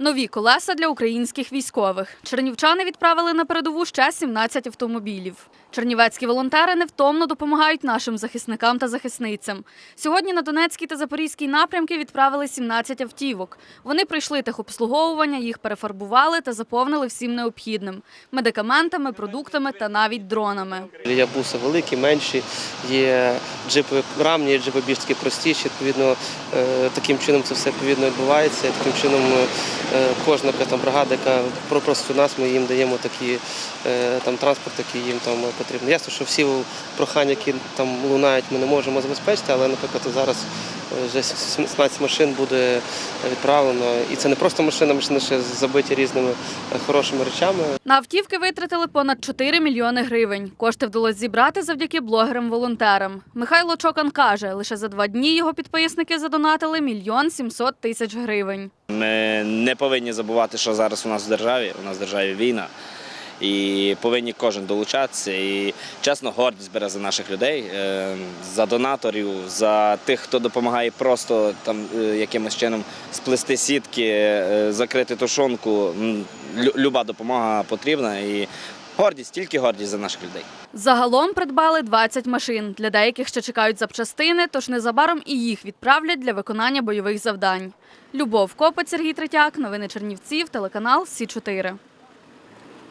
Нові колеса для українських військових. Чернівчани відправили на передову ще 17 автомобілів. Чернівецькі волонтери невтомно допомагають нашим захисникам та захисницям. Сьогодні на Донецький та Запорізький напрямки відправили 17 автівок. Вони пройшли техобслуговування, їх перефарбували та заповнили всім необхідним – медикаментами, продуктами та навіть дронами. Є буси великі, менші, є джипи рамні, джипи більш простіші. Відповідно, е, таким чином це все відповідно відбувається. Таким чином е, кожна там бригада, яка пропросить у нас, ми їм даємо такі е, там транспорт, який їм там потрібен. Ясно, що всі прохання, які там лунають, ми не можемо забезпечити, але, наприклад, зараз е, вже 17 машин буде відправлено. І це не просто машина, машини ще забиті різними е, хорошими речами. На автівки витратили понад 4 мільйони гривень. Кошти вдалося зібрати завдяки блогерам-волонтерам. Михайло Чокан каже, лише за два дні його підписники задонатили мільйон 700 тисяч гривень. Ми не повинні забувати, що зараз у нас в державі. У нас в державі війна. І повинні кожен долучатися. І чесно, гордість бере за наших людей, е, за донаторів, за тих, хто допомагає просто там е, якимось чином сплести сітки, е, закрити тушонку. Люба допомога потрібна. І гордість, тільки гордість за наших людей. Загалом придбали 20 машин. Для деяких ще чекають запчастини, тож незабаром і їх відправлять для виконання бойових завдань. Любов Копець, Сергій Третяк, новини Чернівців, телеканал Сі 4